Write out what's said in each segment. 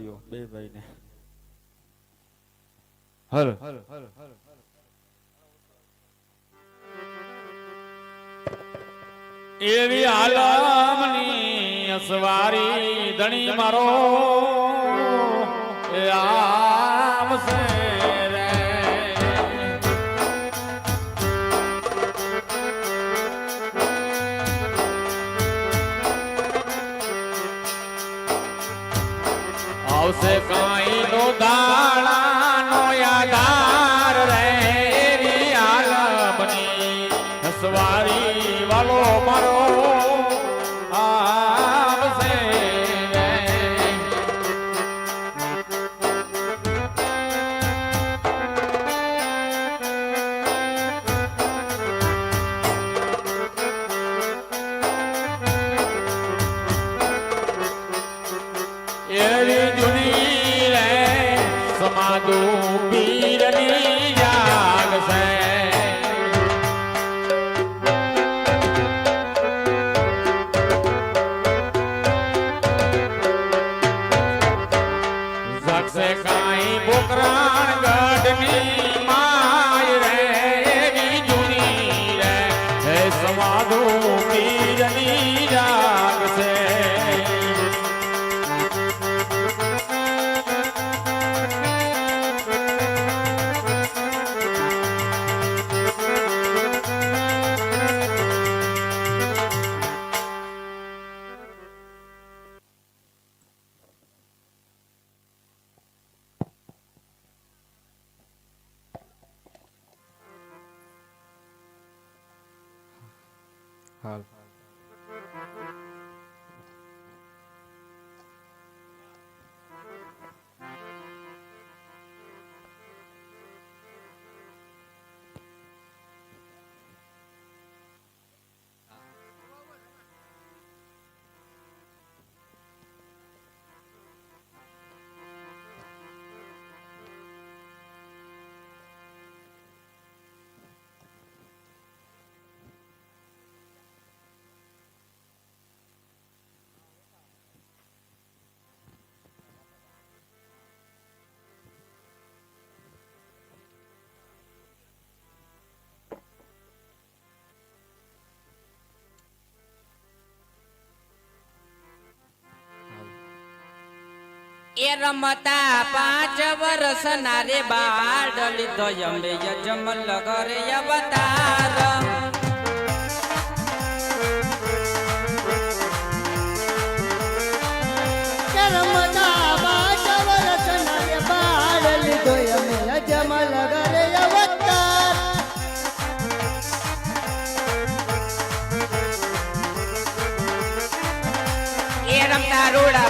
દો બે ભાઈ ને હલ. એવી આલમની અસવારી ધણી મારો એ આવશે રે આવશે કઈ નો દાણાનો યાદાર રે એવી આલમની હસવારી વાલો મારો સમાધુ حال. એ રમતા પાંચ વર્ષ ના રે બાળ લીધો યમે યજમલ ઘરે અવતાર રમતા પાંચ વર્ષના રે બાળ લીધો અમે અજમલ ઘરે અવતાર એ રમતા રોડા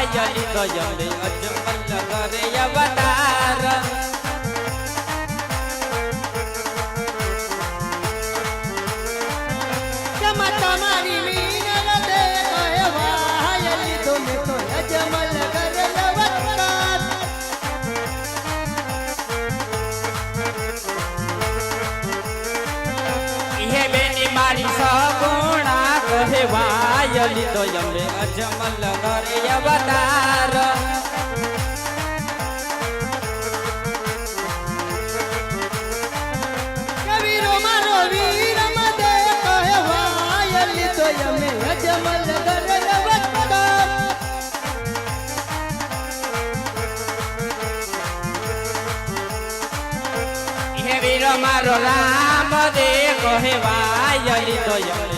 બાળ લીધો યમે અજમલ ઘરે અવતાર મારી સગુણા કહેવાય લીધો યમે અજમલ ઘરે અવતાર કવિરો મારો વીર મદે કહેવાય લીધો અમે અજમલ ઘરે અવતાર હે વીર મારો રામ દે કહેવાય લીધો યમે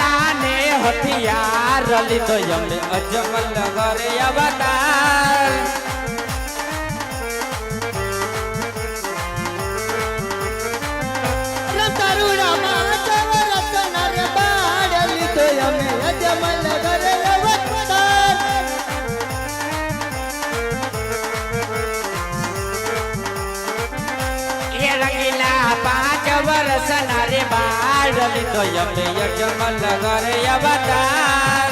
હથિયાર લીધો યમે અજમલ ઘરે અવતાર. એ રંગીલા પાંચ વર્ષના રે બાળ લીધો યમે અજમલ ઘરે અવતાર